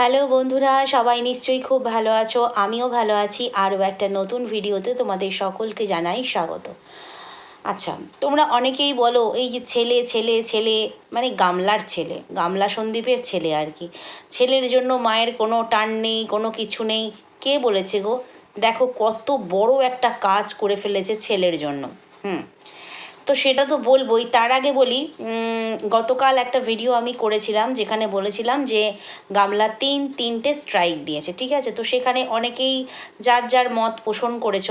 Hello বন্ধুরা, সবাই নিশ্চয়ই খুব ভালো আছো, আমিও ভালো আছি, আরও একটা নতুন ভিডিওতে তোমাদের সকলকে জানাই স্বাগত। আচ্ছা তোমরা অনেকেই বলো, এই যে ছেলে ছেলে ছেলে মানে গামলার ছেলে, গামলা সন্দীপের ছেলে আর কি, ছেলের জন্য মায়ের কোনো টান নেই, কোনো কিছু নেই, কে বলেছে গো? দেখো কত বড় একটা কাজ করে ফেলেছে ছেলের জন্য, হুম। তো সেটা তো বলবোই। তার আগে বলি গতকাল একটা ভিডিও আমি করেছিলাম যেখানে বলেছিলাম যে গামলা তিন তিনটে স্ট্রাইক দিয়েছে, ঠিক আছে? তো সেখানে অনেকেই যার যার মত পোষণ করেছ।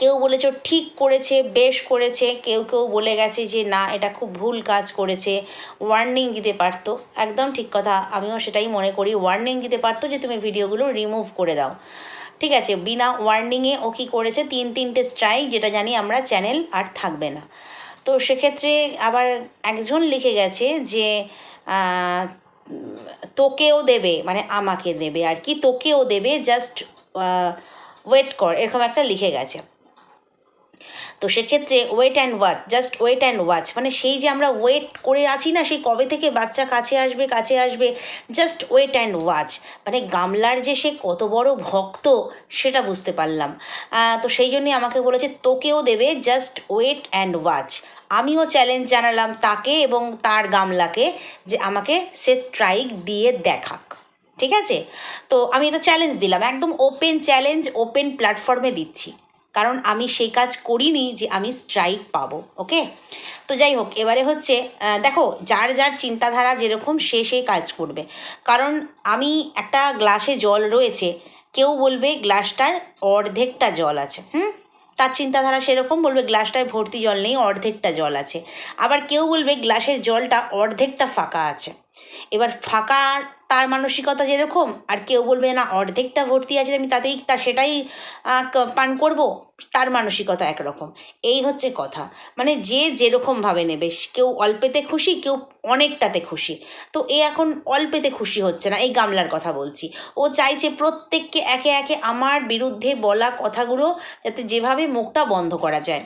কেউ বলেছ ঠিক করেছে, বেশ করেছে, কেউ কেউ বলে গেছে যে না, এটা খুব ভুল কাজ করেছে ওয়ার্নিং দিতে পারতো। একদম ঠিক কথা, আমিও সেটাই মনে করি ওয়ার্নিং দিতে পারতো যে তুমি ভিডিওগুলো রিমুভ করে দাও। ঠিক আছে, বিনা ওয়ার্নিংয়ে ও কী করেছে? তিন তিনটে স্ট্রাইক যেটা জানি আমরা চ্যানেল আর থাকবে না। তো সেক্ষেত্রে আবার একজন লিখে গেছে যে তোকেও দেবে মানে আমাকে দেবে আর কি, তোকেও দেবে জাস্ট ওয়েট কর, এরকম একটা লিখে গেছে। তো সেক্ষেত্রে wait and watch just wait and watch মানে সেই যে আমরা ওয়েট করে আছি না, সেই কবে থেকে বাচ্চা কাছে আসবে কাছে আসবে জাস্ট ওয়েট অ্যান্ড ওয়াচ মানে গামলার যে সে কত বড় ভক্ত, সেটা বুঝতে পারলাম। তো সেই জন্যই আমাকে বলেছে, তোকেও দেবে জাস্ট ওয়েট অ্যান্ড ওয়াচ আমিও চ্যালেঞ্জ জানালাম তাকে এবং তার গামলাকে যে আমাকে সে স্ট্রাইক দিয়ে দেখাক, ঠিক আছে? তো আমি এটা চ্যালেঞ্জ দিলাম, একদম ওপেন চ্যালেঞ্জ ওপেন প্ল্যাটফর্মে দিচ্ছি। কারণ আমি সেই কাজ করিনি যে আমি স্ট্রাইক পাবো ওকে তো যাই হোক, এবারে হচ্ছে দেখো, যার যার চিন্তাধারা যেরকম, সে সেই কাজ করবে। কারণ আমি একটা গ্লাসে জল রয়েছে, কেউ বলবে গ্লাসটার অর্ধেকটা জল আছে, হুম? তার চিন্তাধারা সেরকম, বলবে গ্লাসটায় ভর্তি জল নেই, অর্ধেকটা জল আছে। আবার কেউ বলবে গ্লাসের জলটা অর্ধেকটা ফাঁকা আছে। এবার ফাঁকা তার মানসিকতা যেরকম, আর কেউ বলবে, না, অর্ধেকটা ভর্তি আছে, আমি তাতেই তা সেটাই পান করব। তার মানসিকতা একরকম। এই হচ্ছে কথা। মানে যে যেরকমভাবে নেবে কেউ অল্পেতে খুশি, কেউ অনেকটাতে খুশি। তো এ এখন অল্পেতে খুশি হচ্ছে না, এই গামলার কথা বলছি। ও চাইছে প্রত্যেককে একে একে আমার বিরুদ্ধে বলা কথাগুলো যাতে যেভাবে মুখটা বন্ধ করা যায়।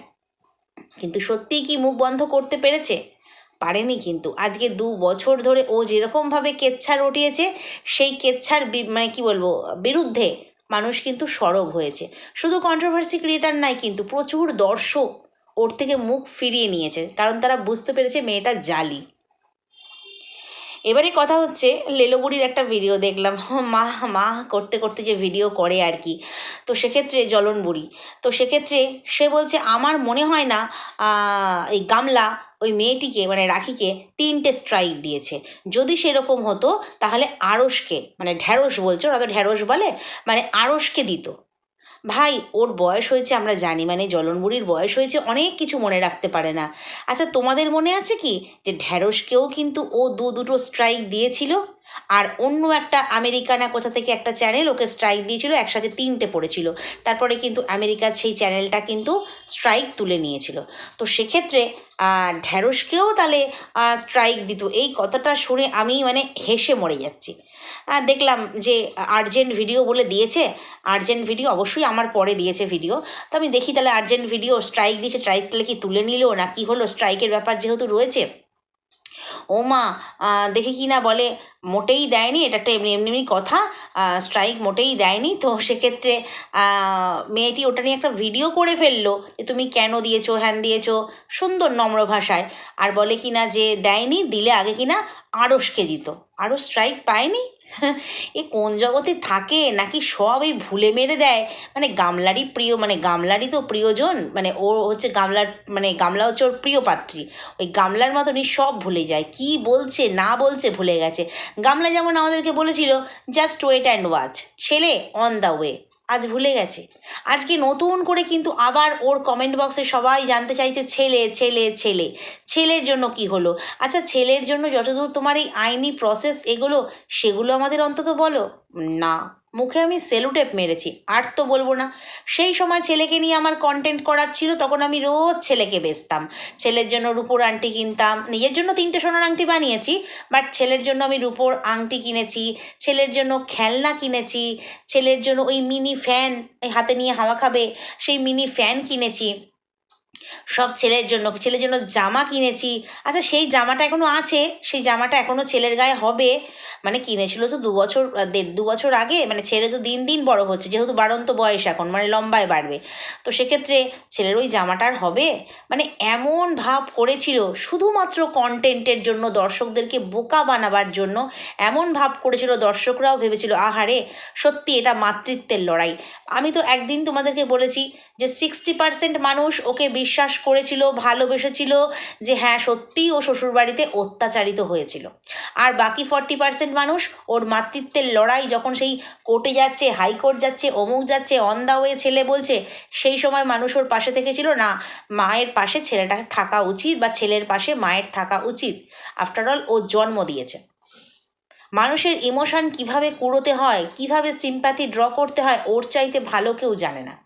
কিন্তু সত্যিই কি মুখ বন্ধ করতে পেরেছে? পারেনি কিন্তু। আজকে দু বছর ধরে ও যেরকমভাবে কেচ্ছা রটিয়েছে সেই কেচ্ছার মানে কি বলব, বিরুদ্ধে মানুষ কিন্তু সরব হয়েছে। শুধু কন্ট্রোভার্সি ক্রিয়েটার নাই কিন্তু প্রচুর দর্শক ওর থেকে মুখ ফিরিয়ে নিয়েছে। কারণ তারা বুঝতে পেরেছে মেয়েটা জালি। এবারে কথা হচ্ছে লেলোবুড়ির একটা ভিডিও দেখলাম। মা মা করতে করতে যে ভিডিও করে আর কি। তো সেক্ষেত্রে জ্বলন বুড়ি। তো সেক্ষেত্রে সে বলছে, আমার মনে হয় না এই গামলা ওই মেয়েটিকে মানে রাখিকে তিনটে স্ট্রাইক দিয়েছে। যদি সেরকম হতো, তাহলে আড়সকে মানে ঢ্যাঁড়স বলছো, ওরা তো ঢ্যাঁড়স বলে মানে আড়সকে দিত। ভাই, ওর বয়স হয়েছে, আমরা জানি মানে জলনবুড়ির বয়স হয়েছে, অনেক কিছু মনে রাখতে পারে না। আচ্ছা তোমাদের মনে আছে কি যে ঢ্যাঁড়সকেও কিন্তু ও দু দুটো স্ট্রাইক দিয়েছিল? আর অন্য একটা আমেরিকা না কোথা থেকে একটা চ্যানেল ওকে স্ট্রাইক দিয়েছিল, একসাথে তিনটে পড়েছিল। তারপরে কিন্তু আমেরিকার সেই চ্যানেলটা কিন্তু স্ট্রাইক তুলে নিয়েছিল। তো সেক্ষেত্রে ঢ্যাঁড়সকেও তাহলে স্ট্রাইক দিত। এই কথাটা শুনে আমি মানে হেসে মরে যাচ্ছি। দেখলাম যে আর্জেন্ট ভিডিও বলে দিয়েছে। আর্জেন্ট ভিডিও অবশ্যই আমার পরে দিয়েছে ভিডিও। তো আমি দেখি তাহলে আর্জেন্ট ভিডিও স্ট্রাইক দিয়েছে স্ট্রাইক তাহলে কি তুলে নিল? না কি হলো? স্ট্রাইকের ব্যাপার যেহেতু রয়েছে ও মা দেখে কি না বলে? মোটেই দেয়নি, এটা একটা এমনি এমনি এমনি কথা। স্ট্রাইক মোটেই দেয়নি। তো সেক্ষেত্রে মেয়েটি ওটা নিয়ে একটা ভিডিও করে ফেলল যে, তুমি কেন দিয়েছ, হ্যান দিয়েছ? সুন্দর নম্র ভাষায়। আর বলে কি না যে, দেয়নি, দিলে আগে কি না আড়সকে দিত। আরও স্ট্রাইক পায়নি? এ কোন জগতে থাকে? নাকি সব এই ভুলে মেরে দেয়? মানে গামলারই প্রিয় মানে গামলারই তো প্রিয়জন। মানে ও হচ্ছে গামলার মানে গামলা হচ্ছে ওর প্রিয় পাত্রী। ওই গামলার মতনই সব ভুলে যায়। কি বলছে, না বলছে ভুলে গেছে। গামলা যেমন আমাদেরকে বলেছিল জাস্ট ওয়েট অ্যান্ড ওয়াচ ছেলে অন দ্য ওয়ে আজ ভুলে গেছে। আজকে নতুন করে কিন্তু আবার ওর কমেন্ট বক্সে সবাই জানতে চাইছে, ছেলে ছেলে ছেলে, ছেলের জন্য কি হলো? আচ্ছা ছেলের জন্য যতদূর তোমার এই আইনি প্রসেস এগুলো, সেগুলো আমাদের অন্তত বলো। না। মুখে আমি সেলুটেপ মেরেছি, আর তো বলব না। সেই সময় ছেলেকে নিয়ে আমার কন্টেন্ট করার ছিল তখন আমি রোজ ছেলেকে বেচতাম। ছেলের জন্য রূপোর আংটি কিনতাম, নিজের জন্য তিনটে সোনার আংটি বানিয়েছি বাট ছেলের জন্য আমি রূপোর আংটি কিনেছি, ছেলের জন্য খেলনা কিনেছি, ছেলের জন্য ওই মিনি ফ্যান হাতে নিয়ে হাওয়া খাবে, সেই মিনি ফ্যান কিনেছি। সব ছেলের জন্য ছেলের জন্য জামা কিনেছি। আচ্ছা সেই জামাটা এখনও আছে? সেই জামাটা এখনও ছেলের গায়ে হবে? মানে কিনেছিল তো দু বছর দেড় দু বছর আগে। মানে ছেলে তো দিন দিন বড় হচ্ছে, যেহেতু বাড়ন্ত বয়স এখন মানে লম্বায় বাড়বে। তো সেক্ষেত্রে ছেলের ওই জামাটার হবে? মানে এমন ভাব করেছিল, শুধুমাত্র কন্টেন্টের জন্য, দর্শকদেরকে বোকা বানাবার জন্য, এমন ভাব করেছিল, দর্শকরাও ভেবেছিল আহারে সত্যি এটা মাতৃত্বের লড়াই। আমি তো একদিন তোমাদেরকে বলেছি যে সিক্সটি পার্সেন্ট মানুষ ওকে বিশ্বাস করেছিল, ভালোবেসেছিল যে হ্যাঁ সত্যিই ও শ্বশুরবাড়িতে অত্যাচারিত হয়েছিল। আর বাকি ফর্টি পার্সেন্ট মানুষ ওর মাতৃত্বের লড়াই যখন সেই কোর্টে যাচ্ছে হাইকোর্ট যাচ্ছে, অমুক যাচ্ছে অন দা ওয়ে ছেলে বলছে, সেই সময় মানুষ ওর পাশে থেকেছিল, না, মায়ের পাশে ছেলেটার থাকা উচিত বা ছেলের পাশে মায়ের থাকা উচিত। আফটার অল ও জন্ম দিয়েছে। মানুষের ইমোশন কীভাবে কুড়োতে হয়, কীভাবে সিম্প্যাথি ড্র করতে হয়, ওর চাইতে ভালো কেউ জানে না।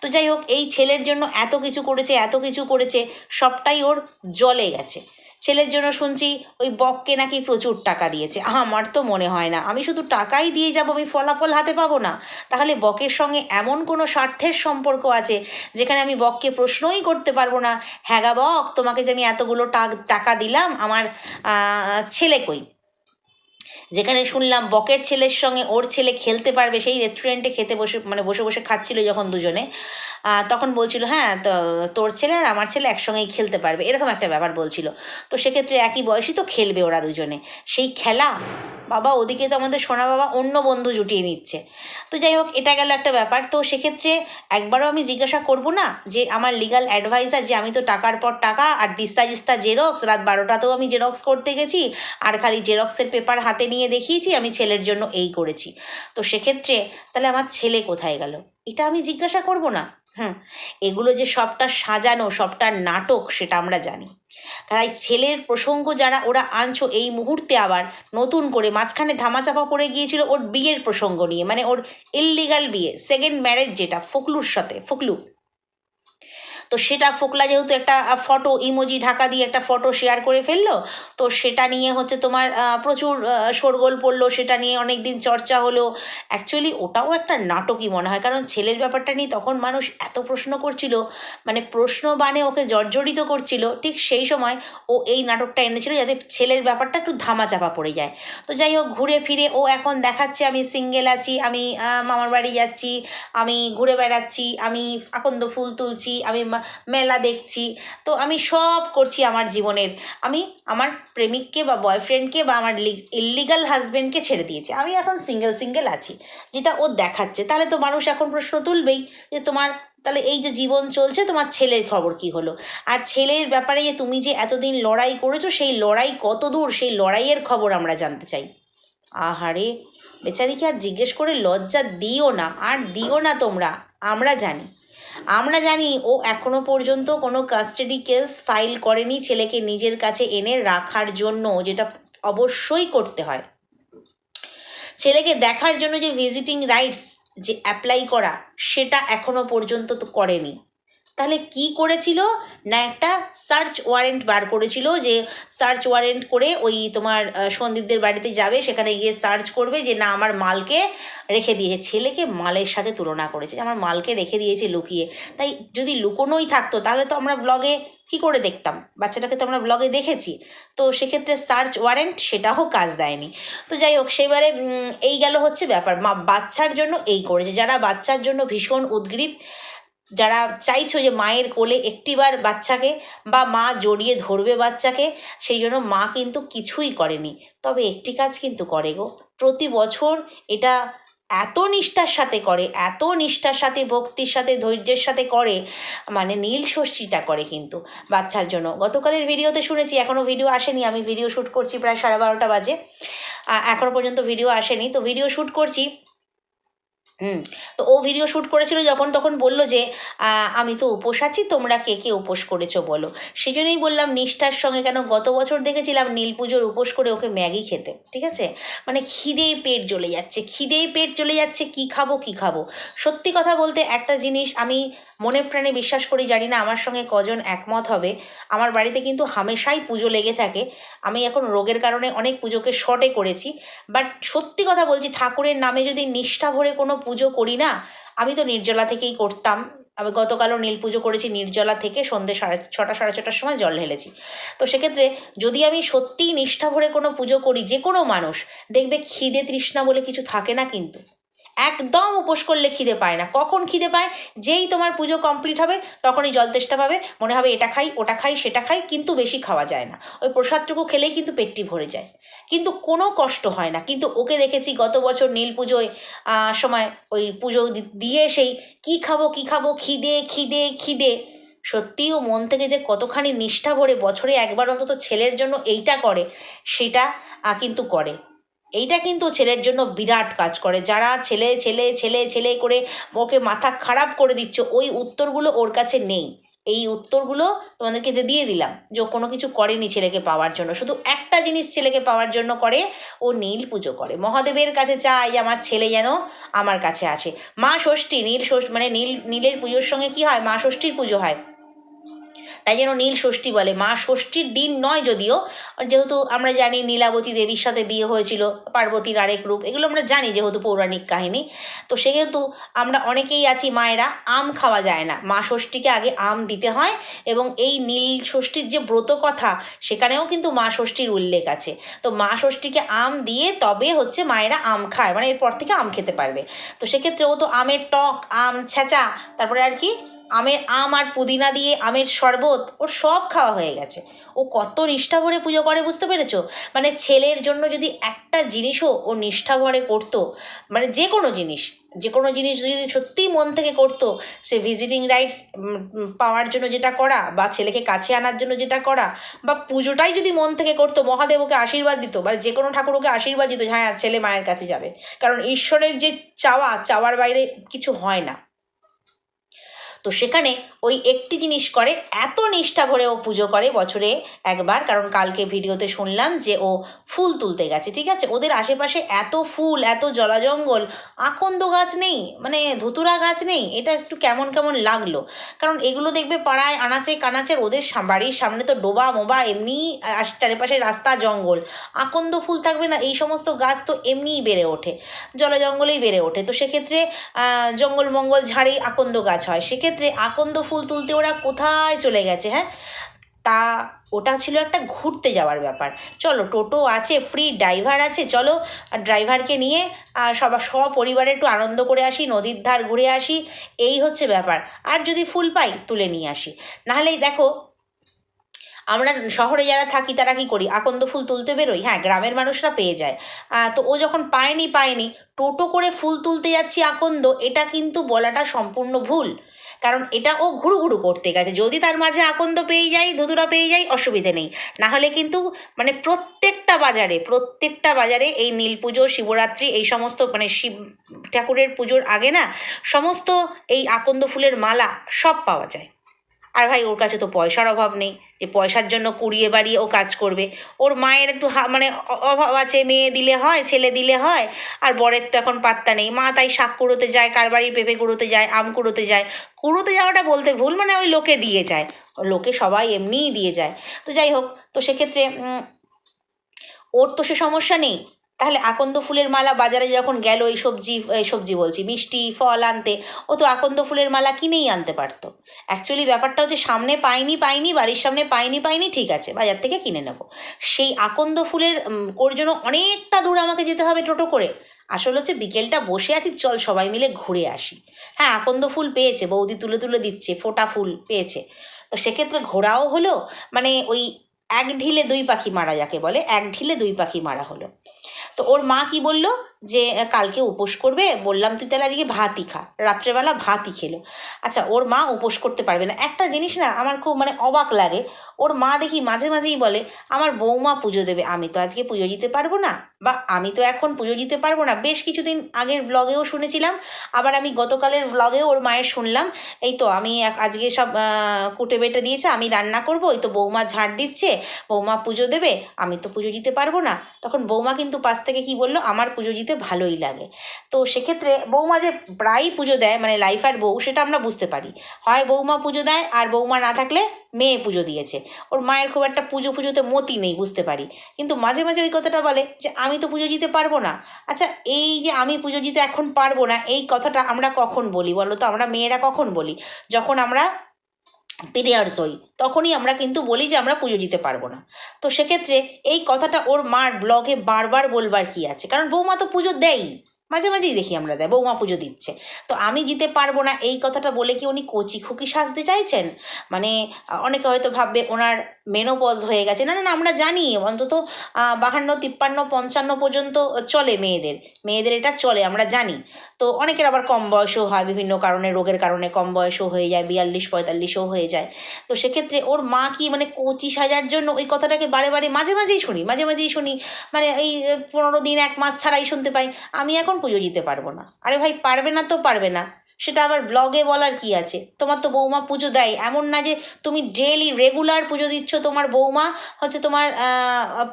তো যাই হোক, এই ছেলের জন্য এত কিছু করেছে, এত কিছু করেছে, সবটাই ওর জলে গেছে। ছেলের জন্য শুনছি ওই বককে নাকি প্রচুর টাকা দিয়েছে। আমার তো মনে হয় না। আমি শুধু টাকাই দিয়ে যাব, আমি ফলাফল হাতে পাবো না। তাহলে বকের সঙ্গে এমন কোনো স্বার্থের সম্পর্ক আছে, যেখানে আমি বককে প্রশ্নই করতে পারব না হ্যাঁ বক, তোমাকে যে আমি এতগুলো টাক- দিলাম, আমার ছেলে কই? যেখানে শুনলাম বকের ছেলের সঙ্গে ওর ছেলে খেলতে পারবে, সেই রেস্টুরেন্টে খেতে বসে মানে বসে বসে খাচ্ছিল যখন দুজনে। তখন বলছিল হ্যাঁ তো তোর ছেলে আর আমার ছেলে একসঙ্গেই খেলতে পারবে। এরকম একটা ব্যাপার বলছিল। তো সেক্ষেত্রে একই বয়সী তো খেলবে ওরা দুজনে। সেই খেলা বাবা ওদিকে তো আমাদের সোনা বাবা অন্য বন্ধু জুটিয়ে নিচ্ছে। তো যাই হোক, এটা গেল একটা ব্যাপার। তো সেক্ষেত্রে একবারও আমি জিজ্ঞাসা করব না যে আমার লিগাল অ্যাডভাইজার যে আমি তো টাকার পর টাকা আর দিস্তা জিস্তা জেরক্স রাত বারোটাতেও আমি জেরক্স করতে গেছি আর খালি জেরক্সের পেপার হাতে নিয়ে দেখিয়েছি, আমি ছেলের জন্য এই করেছি। তো সেক্ষেত্রে তাহলে আমার ছেলে কোথায় গেল? এটা আমি জিজ্ঞাসা করব না। হুম, এগুলো যে সবটা সাজানো, সবটা নাটক সেটা আমরা জানি। তাই ছেলের প্রসঙ্গ যারা, ওরা আনছো এই মুহূর্তে আবার নতুন করে মাঝখানে ধামাচাপা পড়ে গিয়েছিল ওর বিয়ের প্রসঙ্গ নিয়ে মানে ওর ইললিগাল বিয়ে সেকেন্ড ম্যারেজ যেটা, ফকলুর সাথে, ফকলু। তো সেটা ফোকলা যেহেতু একটা ফটো ইমোজি ঢাকা দিয়ে একটা ফটো শেয়ার করে ফেলল, তো সেটা নিয়ে হচ্ছে তোমার প্রচুর শোরগোল পড়ল, সেটা নিয়ে অনেক দিন চর্চা হলো। অ্যাকচুয়ালি ওটাও একটা নাটকই মনে হয়, কারণ ছেলের ব্যাপারটা নিয়ে তখন মানুষ এত প্রশ্ন করছিল মানে প্রশ্ন বানে ওকে জর্জরিত করছিল, ঠিক সেই সময় ও এই নাটকটা এনেছিল যাতে ছেলের ব্যাপারটা একটু ধামাচাপা পড়ে যায়। তো যাই হোক, ঘুরে ফিরে ও এখন দেখাচ্ছে, আমি সিঙ্গেল আছি, আমি মামার বাড়ি যাচ্ছি, আমি ঘুরে বেড়াচ্ছি, আমি আকন্দ ফুল তুলছি, আমি মেলা দেখছি। তো আমি সব করছি আমার জীবনের। আমি আমার প্রেমিককে বা বয়ফ্রেন্ডকে বা আমার ইলিগাল হাজব্যান্ডকে ছেড়ে দিয়েছি। আমি এখন সিঙ্গেল সিঙ্গেল আছি। যেটা ও দেখাচ্ছে। তাহলে তো মানুষ এখন প্রশ্ন তুলবেই যে তোমার, তাহলে এই যে জীবন চলছে, তোমার ছেলের খবর কি হলো? আর ছেলের ব্যাপারে যে তুমি যে এতদিন লড়াই করেছ, সেই লড়াই কত দূর সেই লড়াইয়ের খবর আমরা জানতে চাই। আহারে, বেচারিকে আর জিজ্ঞেস করে লজ্জা দিও না। আর দিও না তোমরা। আমরা জানি। আমরা জানি ও এখনও পর্যন্ত কোনো কাস্টাডি কেস ফাইল করেনি ছেলেকে নিজের কাছে এনে রাখার জন্য, যেটা অবশ্যই করতে হয়। ছেলেকে দেখার জন্য যে ভিজিটিং রাইটস যে অ্যাপ্লাই করা, সেটা এখনও পর্যন্ত তো করেনি। তাহলে কি করেছিল? না, একটা সার্চ ওয়ারেন্ট বার করেছিল যে সার্চ ওয়ারেন্ট করে ওই তোমার সন্দীপদের বাড়িতে যাবে, সেখানে গিয়ে সার্চ করবে যে না, আমার মালকে রেখে দিয়েছে ছেলেকে মালের সাথে তুলনা করেছে আমার মালকে রেখে দিয়েছে লুকিয়ে। তাই যদি লুকোনোই থাকতো, তাহলে তো আমরা ব্লগে কি করে দেখতাম? বাচ্চাটাকে তো আমরা ব্লগে দেখেছি। তো সেক্ষেত্রে সার্চ ওয়ারেন্ট সেটাও কাজ দেয়নি। তো যাই হোক, সেবারে এই গেল হচ্ছে ব্যাপার। মা, বাচ্চার জন্য এই করেছে। যারা বাচ্চার জন্য ভীষণ উদ্গ্রীব যারা চাইছো যে মায়ের কোলে একটিবার বাচ্চাকে বা মা জড়িয়ে ধরবে বাচ্চাকে, সেই জন্য মা কিন্তু কিছুই করেনি। তবে একটি কাজ কিন্তু করে গো। প্রতি বছর এটা এত নিষ্ঠার সাথে করে, এত নিষ্ঠার সাথে, ভক্তির সাথে, ধৈর্যের সাথে করে মানে নীল ষষ্ঠীটা করে কিন্তু বাচ্চার জন্য। গতকালের ভিডিওতে শুনেছি এখনও ভিডিও আসেনি, আমি ভিডিও শ্যুট করছি প্রায় সাড়ে বারোটা বাজে। আ- এখনও পর্যন্ত ভিডিও আসেনি। তো ভিডিও শ্যুট করছি হুম। তো ও ভিডিও শ্যুট করেছিল যখন, তখন বলল যে আমি তো উপোস আছি, তোমরা কে কে উপোস করেছ বলো? সেই জন্যই বললাম, নিষ্ঠার সঙ্গে কেন গত বছর দেখেছিলাম নীল পুজোর উপোস করে ওকে ম্যাগি খেতে। ঠিক আছে? মানে খিদেই পেট জ্বলে যাচ্ছে, খিদেই পেট জ্বলে যাচ্ছে, কি খাব কি খাব? সত্যি কথা বলতে একটা জিনিস আমি মনে প্রাণে বিশ্বাস করি, জানি না আমার সঙ্গে কজন একমত হবে। আমার বাড়িতে কিন্তু হামেশাই পুজো লেগে থাকে। আমি এখন রোগের কারণে অনেক পুজোকে শর্টে করেছি। বাট সত্যি কথা বলছি, ঠাকুরের নামে যদি নিষ্ঠা ভরে কোনো পুজো করি না, আমি তো নির্জলা থেকেই করতাম। আমি গতকালও নীল পুজো করেছি, নির্জলা থেকে সন্ধ্যে সাড়ে ছটা, সাড়ে ছটার সময় জল ঢেলেছি। তো সেক্ষেত্রে যদি আমি সত্যিই নিষ্ঠা ভরে কোনো পুজো করি, যে কোনো মানুষ, দেখবে খিদে তৃষ্ণা বলে কিছু থাকে না কিন্তু। একদম উপোস করলে খিদে পায় না। কখন খিদে পায়? যেই তোমার পুজো কমপ্লিট হবে, তখনই জল তেষ্টা পাবে। মনে হবে এটা খাই, ওটা খাই, সেটা খাই, কিন্তু বেশি খাওয়া যায় না। ওই প্রসাদটুকু খেলেই কিন্তু পেটটি ভরে যায়। কিন্তু কোনো কষ্ট হয় না। কিন্তু ওকে দেখেছি গত বছর নীল পুজোয় সময় ওই পুজো দিয়ে সেই কি খাব কি খাব, খিদে খিদে খিদে। সত্যি ও মন থেকে যে কতখানি নিষ্ঠা ভরে বছরে একবার অন্তত ছেলের জন্য এইটা করে, সেটা কিন্তু করে। এইটা কিন্তু ছেলের জন্য বিরাট কাজ করে। যারা ছেলে ছেলে ছেলে ছেলে করে ওকে মাথা খারাপ করে দিচ্ছ, ওই উত্তরগুলো ওর কাছে নেই। এই উত্তরগুলো তোমাদেরকে দিয়ে- দিলাম যে কোনো কিছু করেনি ছেলেকে পাওয়ার জন্য। শুধু একটা জিনিস ছেলেকে পাওয়ার জন্য করে, ও নীল পুজো করে। মহাদেবের কাছে চাই আমার ছেলে যেন আমার কাছে আসে। মা ষষ্ঠী, নীল ষষ্ঠী মানে নীল, নীলের পুজোর সঙ্গে কি হয়? মা ষষ্ঠীর পুজো হয়। তাই জন্য নীল ষষ্ঠী বলে। মা ষষ্ঠীর দিন নয় যদিও, যেহেতু আমরা জানি নীলাবতী দেবীর সাথে বিয়ে হয়েছিল, পার্বতীর আরেক রূপ, এগুলো আমরা জানি যেহেতু পৌরাণিক কাহিনী। তো সেহেতু আমরা অনেকেই আছি মায়েরা, আম খাওয়া যায় না। মা ষষ্ঠীকে আগে আম দিতে হয় এবং এই নীল ষষ্ঠীর যে ব্রত কথা, সেখানেও কিন্তু মা ষষ্ঠীর উল্লেখ আছে। তো মা ষষ্ঠীকে আম দিয়ে তবে হচ্ছে মায়েরা আম খায় মানে এরপর থেকে আম খেতে পারবে। তো সেক্ষেত্রে তো আমের টক, আম, ছেঁচা, তারপরে আর কি আমের আম আর পুদিনা দিয়ে আমের শরবত, ওর সব খাওয়া হয়ে গেছে। ও কত নিষ্ঠা ভরে পুজো করে, বুঝতে পেরেছ? মানে ছেলের জন্য যদি একটা জিনিসও ও নিষ্ঠা ভরে করতো মানে যে কোনো জিনিস, যে কোনো জিনিস যদি সত্যিই মন থেকে করতো, সে ভিজিটিং রাইটস পাওয়ার জন্য যেটা করা, বা ছেলেকে কাছে আনার জন্য যেটা করা, বা পুজোটাই যদি মন থেকে করতো, মহাদেব ওকে আশীর্বাদ দিত মানে যে কোনো ঠাকুর ওকে আশীর্বাদ দিত হ্যাঁ ছেলে মায়ের কাছে যাবে। কারণ ঈশ্বরের যে চাওয়া, চাওয়ার বাইরে কিছু হয় না। তো সেখানে ওই একটি জিনিস করে, এত নিষ্ঠা ভরে ও পুজো করে বছরে একবার। কারণ কালকে ভিডিওতে শুনলাম যে ও ফুল তুলতে গেছে, ঠিক আছে? ওদের আশেপাশে এত ফুল, এত জলাজঙ্গল, আকন্দ গাছ নেই মানে ধুতুরা গাছ নেই, এটা একটু কেমন কেমন লাগল? কারণ এগুলো দেখবে পাড়ায় আনাচে কানাচের ওদের বাড়ির সামনে তো ডোবা, মোবা, এমনি চারিপাশে রাস্তা, জঙ্গল। আকন্দ ফুল থাকবে না, এই সমস্ত গাছ তো এমনিই বেড়ে ওঠে, জলজঙ্গলেই বেড়ে ওঠে। তো সেক্ষেত্রে জঙ্গল মঙ্গল ঝাড়েই আকন্দ গাছ হয়। সেক্ষেত্রে আকন্দ ফুল তুলতে ওরা কোথায় চলে গেছে হ্যাঁ? তা ওটা ছিল একটা ঘুরতে যাওয়ার ব্যাপার। চলো, টোটো আছে ফ্রি ড্রাইভার আছে, চলো ড্রাইভারকে নিয়ে সবার সপরিবারে একটু আনন্দ করে আসি, নদীর ধার ঘুরে আসি, এই হচ্ছে ব্যাপার। আর যদি ফুল পাই, তুলে নিয়ে আসি। নাহলেই দেখো আমরা শহরে যারা থাকি, তারা কি করি? আকন্দ ফুল তুলতে বেরোই? হ্যাঁ গ্রামের মানুষরা পেয়ে যায়। তো ও যখন পায়নি পায়নি, টোটো করে ফুল তুলতে যাচ্ছি আকন্দ, এটা কিন্তু বলাটা সম্পূর্ণ ভুল। কারণ এটা ও ঘুরু ঘুরু করতে গেছে। যদি তার মাঝে আকন্দ পেয়ে যাই ধুতুরা পেয়ে যাই, অসুবিধে নেই। নাহলে কিন্তু মানে প্রত্যেকটা বাজারে প্রত্যেকটা বাজারে এই নীল পুজো, শিবরাত্রি, এই সমস্ত মানে শিব ঠাকুরের পুজোর আগে না, সমস্ত এই আকন্দ ফুলের মালা সব পাওয়া যায়। আর ভাই, ওর কাছে তো পয়সার অভাব নেই। যে পয়সার জন্য কুড়িয়ে বাড়িয়ে ও কাজ করবে। ওর মায়ের একটু মানে অভাব আছে, মেয়ে দিলে হয়, ছেলে দিলে হয়, আর বরের তো এখন পাত্তা নেই। মা তাই শাক কুড়োতে যায়, কার বাড়ির পেঁপে কুড়োতে যায়, আম কুড়োতে যায়। কুড়োতে যাওয়াটা বলতে ভুল মানে ওই লোকে দিয়ে যায়। লোকে সবাই এমনিই দিয়ে যায়। তো যাই হোক, তো সেক্ষেত্রে ওর তো সে সমস্যা নেই। তাহলে আকন্দ ফুলের মালা বাজারে যখন গেল, এই সবজি সবজি বলছি, মিষ্টি, ফল আনতে, ও তো আকন্দ ফুলের মালা কিনেই আনতে পারতো। অ্যাকচুয়ালি ব্যাপারটা হচ্ছে সামনে পাইনি পাইনি, বাড়ির সামনে পাইনি পাইনি, ঠিক আছে, বাজার থেকে কিনে নেব। সেই আকন্দ ফুলের ওর জন্য অনেকটা দূর আমাকে যেতে হবে টোটো করে। আসলে হচ্ছে বিকেলটা বসে আছি, চল সবাই মিলে ঘুরে আসি। হ্যাঁ আকন্দ ফুল পেয়েছে, বৌদি তুলে তুলে দিচ্ছে, ফোটা ফুল পেয়েছে। তো সেক্ষেত্রে ঘোরাও হলো মানে ওই এক ঢিলে দুই পাখি মারা যাকে বলে, এক ঢিলে দুই পাখি মারা হলো। তো ওর মা কি বলল? যে, কালকে উপোস করবে, বললাম তুই তাহলে আজকে ভাতই খা। রাত্রেবেলা ভাতই খেলো। আচ্ছা ওর মা উপোস করতে পারবে না। একটা জিনিস না আমার খুব মানে অবাক লাগে। ওর মা দেখি মাঝে মাঝেই বলে, আমার বৌমা পুজো দেবে। আমি তো আজকে পুজো দিতে পারব না। বা আমি তো এখন পুজো দিতে পারব না। বেশ কিছুদিন আগের ব্লগেও শুনেছিলাম। আবার আমি গতকালের ব্লগেও ওর মায়ের শুনলাম। এই তো আমি আজকে সব কুটে বেটে দিয়েছে, আমি রান্না করব। ওই তো বৌমা ঝাড় দিচ্ছে। বৌমা পুজো দেবে, আমি তো পুজো দিতে পারব না। তখন বৌমা কিন্তু পাশ থেকে কি বলল, আমার পুজো দিতে ভালোই লাগে। তো সেক্ষেত্রে বৌমা যে প্রায়ই পুজো দেয় মানে লাইফ আর বউ, সেটা আমরা বুঝতে পারি। হয় বৌমা পুজো দেয়, আর বৌমা না থাকলে মেয়ে পুজো দিয়েছে। ওর মায়ের খুব একটা পুজো পুজোতে মতি নেই, বুঝতে পারি। কিন্তু মাঝে মাঝে ওই কথাটা বলে যে, আমি তো পুজো দিতে পারব না। আচ্ছা এই যে আমি পুজো দিতে এখন পারব না, এই কথাটা আমরা কখন বলি? বলো তো, আমরা মেয়েরা কখন বলি? যখন আমরা পিরিয়ডস হই, তখনই আমরা কিন্তু বলি যে আমরা পুজো দিতে পারব না। তো সেক্ষেত্রে এই কথাটা ওর মার ব্লগে বারবার বলবার কি আছে? কারণ বৌমা তো পুজো দেয়ই। মাঝে মাঝেই দেখি আমরা দেয়, বৌমা পুজো দিচ্ছে। তো আমি দিতে পারব না, এই কথাটা বলে কি উনি কচি খুকি সাজতে চাইছেন? মানে অনেকে হয়তো ভাববে ওনার মেনোপজ হয়ে গেছে। না না না, আমরা জানি, অন্তত বাহান্ন, তিপ্পান্ন, পঞ্চান্ন পর্যন্ত চলে মেয়েদের। মেয়েদের এটা চলে, আমরা জানি। তো অনেকের আবার কম বয়সও হয়, বিভিন্ন কারণে, রোগের কারণে কম বয়সও হয়ে যায়, বিয়াল্লিশ, পঁয়তাল্লিশও হয়ে যায়। তো সেক্ষেত্রে ওর মা কি মানে কচি সাজার জন্য ওই কথাটাকে বারে বারে মাঝে মাঝেই শুনি, মাঝে মাঝেই শুনি মানে এই পনেরো দিন, এক মাস ছাড়াই শুনতে পাই। আমি এখন পুজো দিতে পারব না। আরে ভাই, পারবে না তো পারবে না। সেটা আবার ব্লগে বলার কি আছে? তোমার তো বৌমা পুজো দেয়। এমন না যে তুমি ডেলি রেগুলার পুজো দিচ্ছ, তোমার বৌমা হচ্ছে তোমার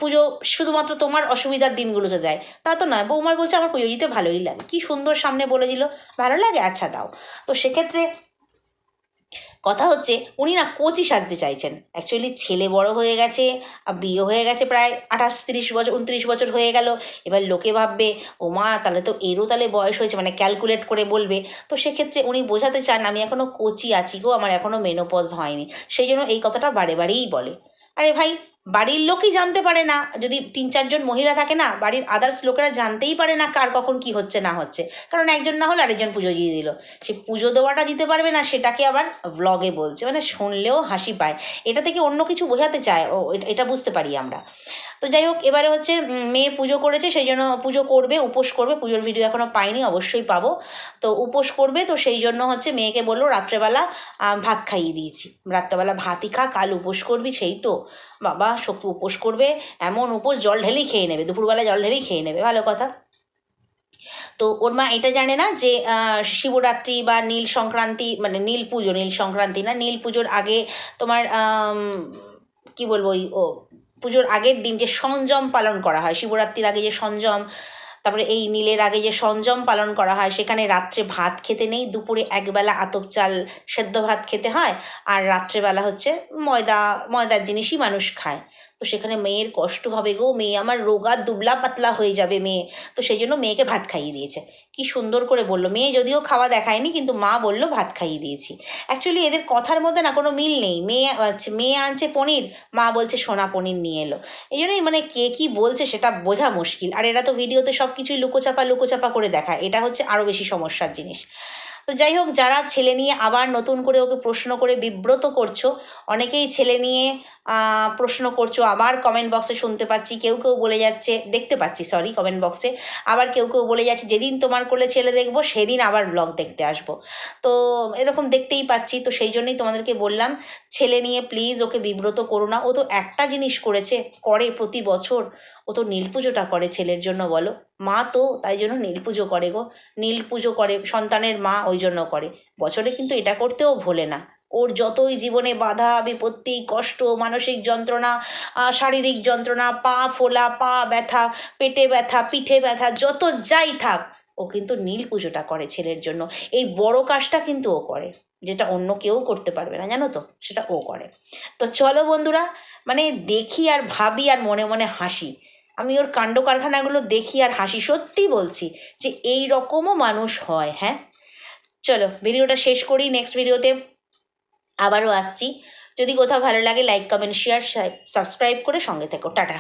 পুজো শুধুমাত্র তোমার অসুবিধার দিনগুলোতে দেয়। তা তো নয়, বৌমা বলছে আমার পুজো দিতে ভালোই লাগে। কী সুন্দর সামনে বলে দিল। ভালো লাগে? আচ্ছা দাও। তো সেক্ষেত্রে কথা হচ্ছে উনি না কোচি সাজতে চাইছেন। অ্যাকচুয়ালি ছেলে বড় হয়ে গেছে, আর বিয়ে হয়ে গেছে প্রায় আঠাশ, তিরিশ বছর, উনত্রিশ বছর হয়ে গেল। এবার লোকে ভাববে, ও মা, তাহলে তো এরও তাহলে বয়স হয়েছে মানে ক্যালকুলেট করে বলবে। তো সেক্ষেত্রে উনি বোঝাতে চান, আমি এখনও কোচি আছি গো, আমার এখনও মেনোপজ হয়নি। সেই জন্য এই কথাটা বারে বারেই বলে। আরে ভাই বাড়ির লোকই জানতে পারে না। যদি তিন, চারজন মহিলা থাকে না, বাড়ির আদার্স লোকেরা জানতেই পারে না কার কখন কি হচ্ছে, না হচ্ছে। কারণ একজন না হলে আরেকজন পুজো দিয়ে দিল। সে পুজো দেওয়াটা দিতে পারবে না, সেটাকে আবার ভ্লগে বলছে। মানে শুনলেও হাসি পায়। এটা থেকে অন্য কিছু বোঝাতে চায়। ও, এটা বুঝতে পারি আমরা। তো যাই হোক, এবারে হচ্ছে মেয়ে পুজো করেছে, সেই জন্য পুজো করবে, উপোস করবে। পুজোর ভিডিও এখনও পাইনি, অবশ্যই পাবো। তো উপোস করবে, তো সেই জন্য হচ্ছে মেয়েকে বলল, রাত্রেবেলা ভাত খাইয়ে দিয়েছি। রাত্রেবেলা ভাতই খা, কাল উপোস করবি, সেই তো। বাবা শক্তি উপোস করবে, এমন উপোস জল ঢেলেই খেয়ে নেবে দুপুরবেলা জল ঢেলেই খেয়ে নেবে, ভালো কথা। তো ওর মা এটা জানে না যে শিবরাত্রি বা নীল সংক্রান্তি মানে নীল পুজো, নীল সংক্রান্তি না, নীল পুজোর আগে তোমার কি বলব ওই, ও, পুজোর আগের দিন যে সংযম পালন করা হয়, শিবরাত্রির আগে যে সংযম তারপরে এই নীলের আগে যে সঞ্জম পালন করা হয়, সেখানে রাত্রে ভাত খেতে নেই, দুপুরে একবেলা আতপ চাল সেদ্ধ ভাত খেতে হয়, আর রাত্রেবেলা হচ্ছে ময়দা, ময়দার জিনিসই মানুষ খায়। তো সেখানে মেয়ের কষ্ট হবে গো। মেয়ে আমার রোগা দুবলা পাতলা হয়ে যাবে মেয়ে। তো সেই জন্য মেয়েকে ভাত খাইয়ে দিয়েছে। কি সুন্দর করে বলল। মেয়ে যদিও খাওয়া দেখায়নি, কিন্তু মা বলল, ভাত খাইয়ে দিয়েছি। অ্যাকচুয়ালি এদের কথার মধ্যে না কোনো মিল নেই। মেয়ে মেয়ে আনছে পনির, মা বলছে, সোনা পনির নিয়ে এলো। এই জন্যই মানে কে কি বলছে সেটা বোঝা মুশকিল। আর এরা তো ভিডিওতে সব কিছুই লুকোচাপা লুকোচাপা করে দেখায়। এটা হচ্ছে আরও বেশি সমস্যার জিনিস। তো যাই হোক, যারা ছেলে নিয়ে আবার নতুন করে ওকে প্রশ্ন করে বিব্রত করছ, অনেকেই ছেলে নিয়ে প্রশ্ন করছ, আবার কমেন্ট বক্সে শুনতে পাচ্ছি, কেউ কেউ বলে যাচ্ছে, দেখতে পাচ্ছি সরি কমেন্ট বক্সে আবার কেউ কেউ বলে যাচ্ছে, যেদিন তোমার কোলে ছেলে দেখব, সেদিন আবার ব্লগ দেখতে আসব। তো এরকম দেখতেই পাচ্ছি, তো সেই জন্যই তোমাদেরকে বললাম, ছেলে নিয়ে প্লিজ ওকে বিব্রত করো না। ও তো একটা জিনিস করেছে, করে প্রতি বছর ও তো নীল পুজোটা করে ছেলের জন্য বলো। মা তো তাই জন্য নীল পুজো করে গো। নীল পুজো করে, সন্তানের মা ওই জন্য করে। বছরে কিন্তু এটা করতেও ভোলে না। ওর যতই জীবনে বাধা, বিপত্তি, কষ্ট, মানসিক যন্ত্রণা শারীরিক যন্ত্রণা, পা ফোলা, পা ব্যথা, পেটে ব্যথা, পিঠে ব্যথা, যত যাই থাক, ও কিন্তু নীল পুজোটা করে ছেলের জন্য। এই বড় কাজটা কিন্তু ও করে, যেটা অন্য কেউ করতে পারবে না, জানো তো? সেটা ও করে। তো চলো বন্ধুরা মানে দেখি আর ভাবি আর মনে মনে হাসি। আমি ওর কাণ্ড কারখানাগুলো দেখি আর হাসি সত্যি বলছি যে এই রকমও মানুষ হয় হ্যাঁ? চলো, ভিডিওটা শেষ করি নেক্সট ভিডিওতে আবারও আসছি। যদি কোথাও ভালো লাগে লাইক কমেন্ট শেয়ার সাবস্ক্রাইব করে সঙ্গে থেকো। টাটা।